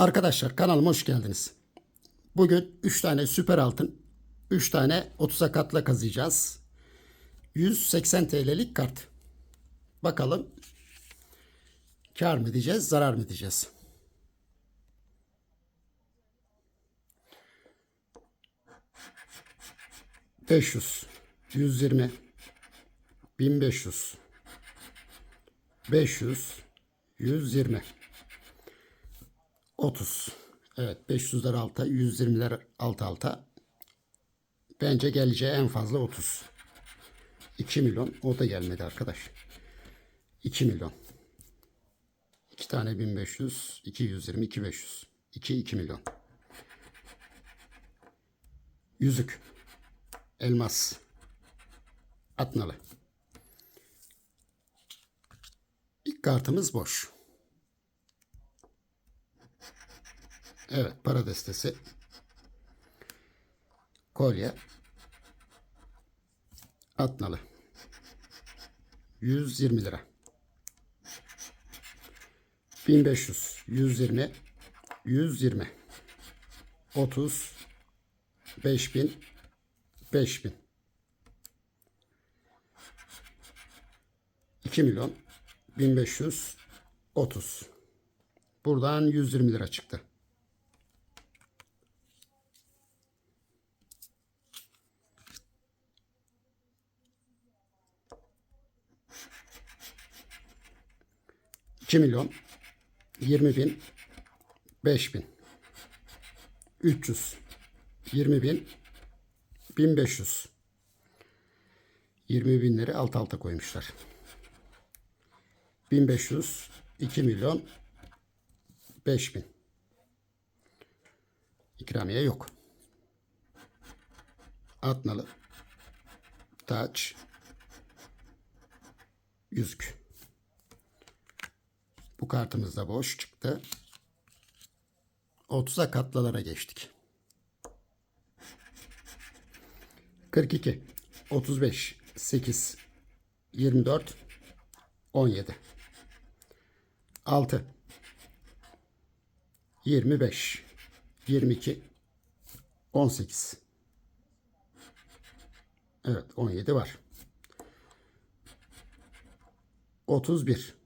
Arkadaşlar kanalıma hoş geldiniz. Bugün 3 tane süper altın, 3 tane 30'a katla kazıyacağız. 180 TL'lik kart. Bakalım kar mı diyeceğiz, zarar mı diyeceğiz? ...500... ...120... ...1500... ...500... ...120... 30. Evet 500'ler alta, 120'ler alt alta. Bence geleceği en fazla 30. 2 milyon. O da gelmedi arkadaş. 2 milyon. 2 tane 1500, 220, 2500. 2 2 milyon. Yüzük. Elmas. Atnalı. İlk kartımız boş. Evet para destesi. Kolye. Atnalı. 120 lira. 1500, 120, 120. 30, 5000, 5000. 2 milyon 1500 30. Buradan 120 lira çıktı. İki milyon yirmi bin beş bin üç yüz yirmi bin bin beş yüz yirmi binleri alt alta koymuşlar. 1500 2 milyon 5000 İkramiye yok. Atnalı taç yüzük. Bu kartımız da boş çıktı. 30'a katlalara geçtik. 42 35 8 24 17 6 25 22 18 Evet 17 var. 31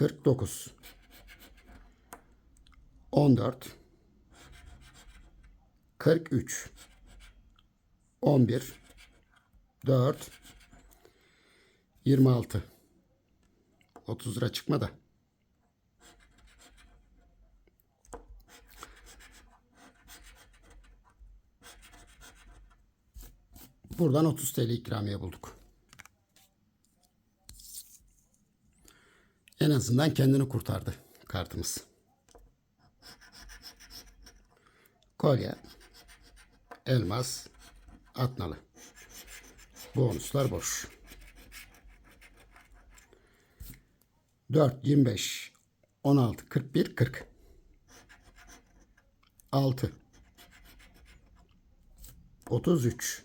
49 14 43 11 4 26 30 lira çıkmadı. Buradan 30 TL ikramiye bulduk. En azından kendini kurtardı kartımız. Kolye, elmas, atnalı. Bonuslar boş. 4, 25, 16, 41, 40. 6, 33,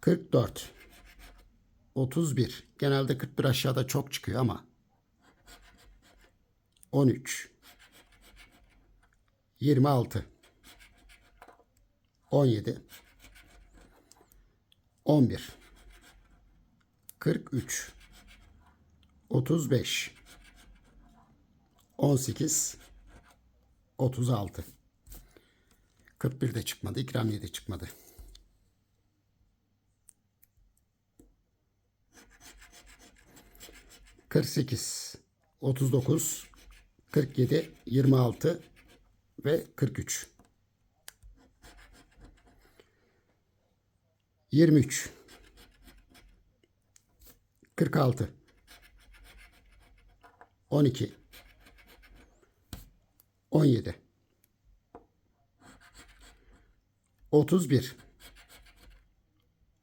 44, 31. Genelde 41 aşağıda çok çıkıyor ama. 13, 26, 17, 11, 43, 35 18 36 41 de çıkmadı. İkramiye de çıkmadı. Kırk sekiz, otuz dokuz, kırk yedi, yirmi altı ve kırk üç. Yirmi üç, kırk altı, 12 17 31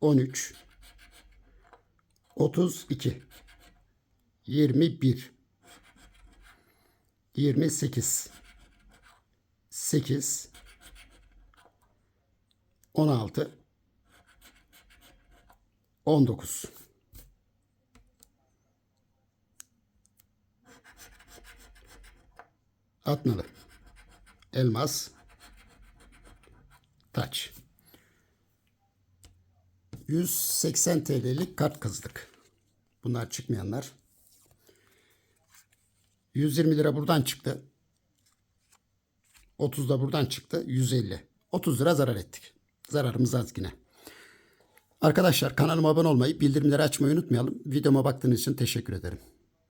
13 32 21 28 8 16 19 Atnalı. Elmas. Taç. 180 TL'lik kart kızdık. Bunlar çıkmayanlar. 120 lira buradan çıktı. 30 da buradan çıktı. 150. 30 lira zarar ettik. Zararımız az yine. Arkadaşlar kanalıma abone olmayı, bildirimleri açmayı unutmayalım. Videoma baktığınız için teşekkür ederim.